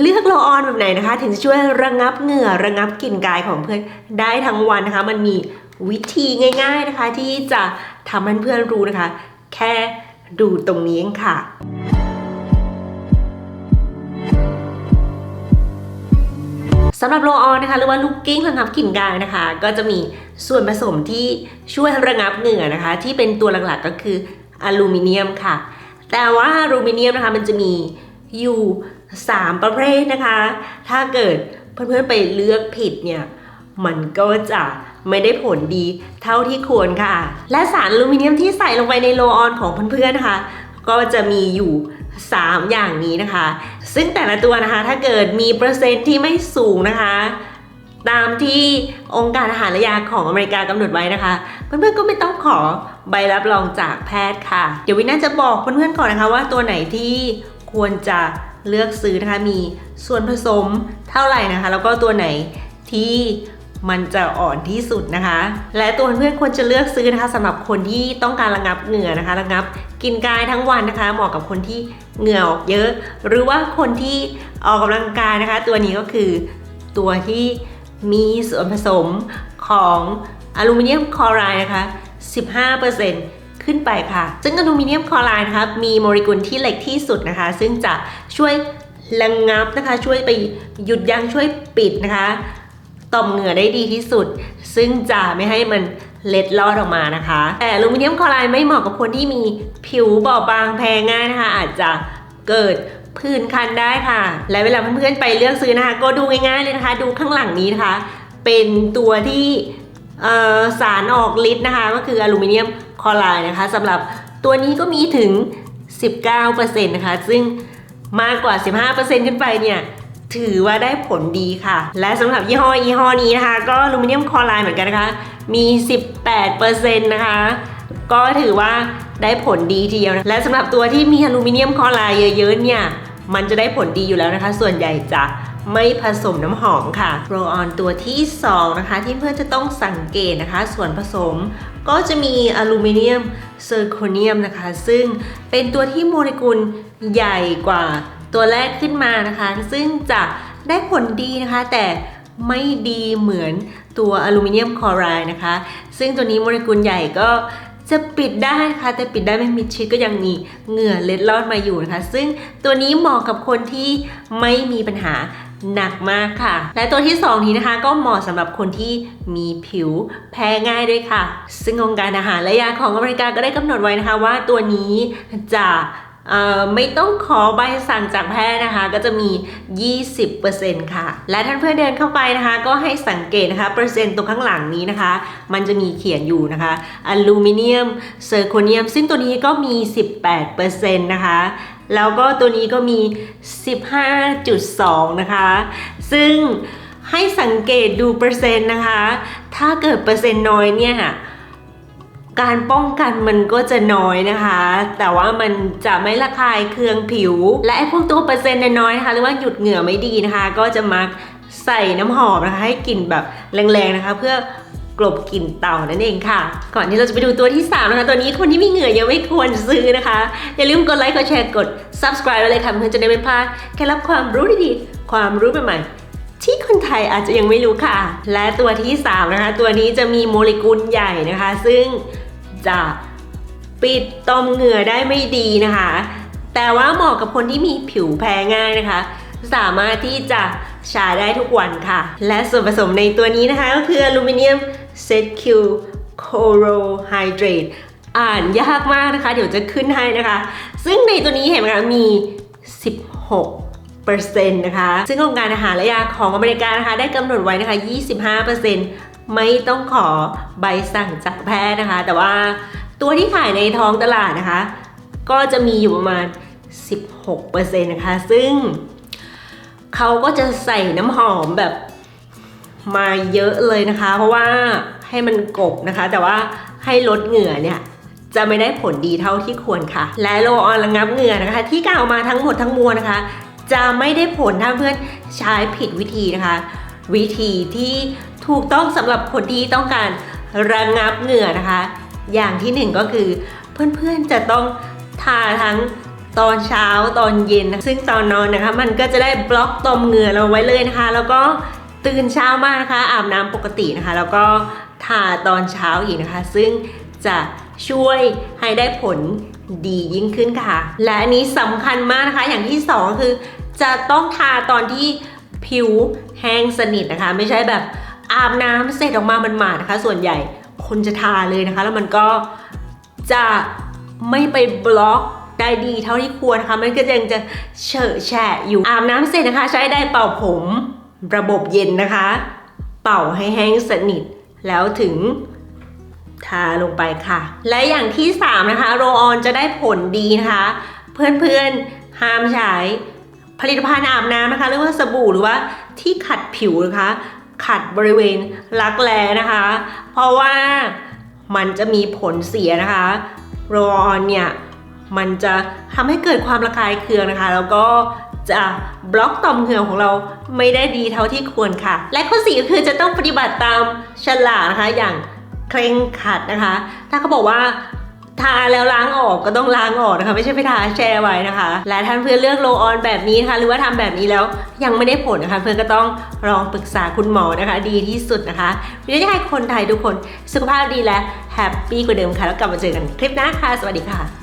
เลือกโลออนแบบไหนนะคะ ถึงจะช่วยระงับเหงื่อระงับกลิ่นกายของเพื่อนได้ทั้งวันนะคะ มันมีวิธีง่าย ๆนะคะ ที่จะทำให้เพื่อนรู้นะคะ แค่ดูตรงนี้เองค่ะสำหรับโลออนนะคะหรือว่าลูกกิ้งระงับกลิ่นกายนะคะ ก็จะมีส่วนผสมที่ช่วยระงับเหงื่อนะคะ ที่เป็นตัวหลักๆก็คืออลูมิเนียมค่ะ แต่ว่าอลูมิเนียมนะคะมันจะมีอยู่ 3 ประเภทนะคะ ถ้าเกิดเพื่อนๆไปเลือกผิดเนี่ย มันก็จะไม่ได้ผลดีเท่าที่ควรค่ะ และสารอลูมิเนียมที่ใส่ลงไปในโลออนของเพื่อนๆนะคะ ก็จะมีอยู่ 3 อย่างนี้นะคะ ซึ่งแต่ละตัวนะคะ ถ้าเกิดมีเปอร์เซ็นต์ที่ไม่สูงนะคะตามที่องค์การอาหารและยาของอเมริกากำหนดไว้นะคะ เพื่อนๆก็ไม่ต้องขอใบรับรองจากแพทย์ค่ะ เดี๋ยววิน่าจะบอกเพื่อนๆก่อนนะคะว่าตัวไหนที่ควรจะ เลือกซื้อนะคะมีส่วนผสมเท่าไหร่นะคะ แล้วก็ตัวไหนที่มันจะอ่อนที่สุดนะคะ และตัวเพื่อนควรจะเลือกซื้อนะคะสำหรับคนที่ต้องการระงับเหงื่อนะคะ ระงับกินกายทั้งวันนะคะ เหมาะกับคนที่เหงื่อออกเยอะ หรือว่าคนที่ออกกำลังกายนะคะ ตัวนี้ก็คือตัวที่มีส่วนผสมของอลูมิเนียมคลอไรด์นะคะ 15% ขึ้นไปค่ะ ซึ่งอลูมิเนียมคลอไรด์นะคะมีโมเลกุลที่เล็กที่สุดนะคะ ซึ่งจะช่วยระงงับนะคะ ช่วยไปหยุดยั้งช่วยปิดนะคะ ต่อมเหงื่อได้ดีที่สุด ซึ่งจะไม่ให้มันเล็ดลอดออกมานะคะ แต่อลูมิเนียมคลอไรด์ไม่เหมาะกับคนที่มีผิวบอบบางแพ้ง่ายนะคะ อาจจะเกิดผื่นคันได้ค่ะ และเวลาเพื่อนๆไปเลือกซื้อนะคะ ก็ดูง่ายๆเลยนะคะ ดูข้างหลังนี้นะคะ เป็นตัวที่ สารออกฤทธิ์นะคะ ก็คืออลูมิเนียมคลอไรด์นะคะสำหรับตัวนี้ก็มีถึง 19%นะคะ ซึ่งมากกว่า 15%ขึ้นไปเนี่ย ถือว่าได้ผลดีค่ะ และสำหรับยี่ห้อยี่ห้อนี้นะคะ ก็อลูมิเนียมคลอไรด์เหมือนกันนะคะ มี 18%นะคะ ก็ถือว่าได้ผลดีทีเดียวและสำหรับตัวที่มีอลูมิเนียมคลอไรด์เยอะๆเนี่ย มันจะได้ผลดีอยู่แล้วนะคะ ส่วนใหญ่จะ ไม่ผสมน้ำหอมค่ะโรออนตัวที่ 2 นะคะ ที่เพื่อนจะต้องสังเกตนะคะ ส่วนผสมก็จะมีอลูมิเนียมเซอร์โคเนียมนะคะ ซึ่งเป็นตัวที่โมเลกุลใหญ่กว่าตัวแรกขึ้นมานะคะ ซึ่งจะได้ผลดีนะคะ แต่ไม่ดีเหมือนตัวอลูมิเนียมคลอไรด์นะคะ ซึ่งตัวนี้โมเลกุลใหญ่ก็จะปิดได้นะคะแต่ปิดได้ไม่มิดชิดก็ยังมีเหงื่อเล็ดลอดมาอยู่นะคะ ซึ่งตัวนี้เหมาะกับคนที่ไม่มีปัญหา หนักมากค่ะ และตัวที่ 2 นี้นะคะก็เหมาะสำหรับคนที่มีผิวแพ้ง่ายด้วยค่ะ ซึ่งองค์การอาหารและยาของอเมริกาก็ได้กำหนดไว้นะคะว่าตัวนี้จะไม่ต้องขอใบสั่งจากแพทย์นะคะ ก็จะมี 20%ค่ะ และท่านเพื่อนเดินเข้าไปนะคะ ก็ให้สังเกตนะคะ เปอร์เซ็นต์ตรงข้างหลังนี้นะคะ มันจะมีเขียนอยู่นะคะอลูมิเนียมเซอร์โคเนียม ซึ่งตัวนี้ก็มี 18%นะคะ แล้วก็ตัวนี้ก็มี 15.2 นะคะ ซึ่งให้สังเกตดูเปอร์เซ็นต์นะคะ ถ้าเกิดเปอร์เซ็นต์น้อยเนี่ยการป้องกันมันก็จะน้อยนะคะ แต่ว่ามันจะไม่ระคายเคืองผิว และไอ้พวกตัวเปอร์เซ็นต์น้อยนะคะ หรือว่าหยุดเหงื่อไม่ดีนะคะ ก็จะมักใส่น้ำหอมนะคะ ให้กลิ่นแบบแรงๆนะคะ เพื่อ ลบกลิ่นเต่านั่นเองค่ะ ก่อนที่เราจะไปดูตัวที่สามนะคะตัวนี้คนที่มีเหงื่อยังไม่ควรซื้อนะคะ อย่าลืมกดไลค์กดแชร์กด subscribe ไว้เลยค่ะเพื่อจะได้ไม่พลาดเคล็ดลับความรู้ดีๆความรู้ใหม่ๆที่คนไทยอาจจะยังไม่รู้ค่ะ และตัวที่3นะคะตัวนี้จะมีโมเลกุลใหญ่นะคะ ซึ่งจะปิดตอมเหงื่อได้ไม่ดีนะคะ แต่ว่าเหมาะกับคนที่มีผิวแพ้ง่ายนะคะ สามารถที่จะ ช้ได้ทุกวันค่ะ และส่วนผสมในตัวนี้นะคะ ก็คืออลูมิเนียมเซตคิวโคโรไฮเดรตอ่านยากมากนะคะ เดี๋ยวจะขึ้นให้นะคะ ซึ่งในตัวนี้เห็นไหมคะมี 16เปอร์เซ็นต์นะคะ ซึ่งองค์การอาหารและยาของอเมริกานะคะ ได้กำหนดไว้นะคะ 25เปอร์เซ็นต์ไม่ต้องขอใบสั่งจากแพทย์นะคะ แต่ว่าตัวที่ขายในท้องตลาดนะคะ ก็จะมีอยู่ประมาณ 16เปอร์เซ็นต์นะคะ ซึ่ง เขาก็จะใส่น้ำหอมแบบมาเยอะเลยนะคะ เพราะว่าให้มันกบนะคะ แต่ว่าให้ลดเหงื่อเนี่ยจะไม่ได้ผลดีเท่าที่ควรค่ะ และโลออนระงับเหงื่อนะคะ ที่กล่าวมาทั้งหมดทั้งมวลนะคะ จะไม่ได้ผลถ้าเพื่อนใช้ผิดวิธีนะคะ วิธีที่ถูกต้องสำหรับคนที่ต้องการระงับเหงื่อนะคะ อย่างที่หนึ่งก็คือเพื่อนๆจะต้องทาทั้ง ตอนเช้าตอนเย็นนะซึ่งตอนนอนนะคะ มันก็จะได้บล็อกตอมเหงื่อเราไว้เลยนะคะ แล้วก็ตื่นเช้ามากนะคะ อาบน้ำปกตินะคะ แล้วก็ทาตอนเช้าอีกนะคะ ซึ่งจะช่วยให้ได้ผลดียิ่งขึ้นค่ะ และอันนี้สำคัญมากนะคะ อย่างที่สองคือ จะต้องทาตอนที่ผิวแห้งสนิทนะคะ ไม่ใช่แบบอาบน้ำเสร็จออกมามันหมาดนะคะ ส่วนใหญ่คนจะทาเลยนะคะ แล้วมันก็จะไม่ไปบล็อก ได้ดีเท่าที่ควรนะคะมันก็ยังจะเฉอะแฉะอยู่อาบน้ำเสร็จนะคะ ใช้ได้เป่าผมระบบเย็นนะคะ เป่าให้แห้งสนิทแล้วถึงทาลงไปค่ะ และอย่างที่ 3 นะคะ โรออนจะได้ผลดีนะคะ เพื่อนๆห้ามใช้ผลิตภัณฑ์อาบน้ำนะคะเรียกว่าสบู่หรือว่าที่ขัดผิวนะคะ ขัดบริเวณรักแร้นะคะ เพราะว่ามันจะมีผลเสียนะคะ โรออนเนี่ย มันจะทำให้เกิดความระคายเคืองนะคะ แล้วก็จะบล็อกต่อมเหงื่อของเราไม่ได้ดีเท่าที่ควรค่ะ และข้อสี่ก็คือจะต้องปฏิบัติตามฉลากนะคะ อย่างเคร่งครัดนะคะ ถ้าเขาบอกว่าทาแล้วล้างออกก็ต้องล้างออกนะคะ ไม่ใช่ไปทาแช่ไว้นะคะ และท่านเพื่อนเลือกโลออนแบบนี้นะคะ หรือว่าทำแบบนี้แล้วยังไม่ได้ผลนะคะ เพื่อนก็ต้องลองปรึกษาคุณหมอนะคะ ดีที่สุดนะคะเพื่อจะให้คนไทยทุกคนสุขภาพดีและแฮปปี้กว่าเดิมค่ะ แล้วกลับมาเจอกันคลิปหน้าค่ะ สวัสดีค่ะ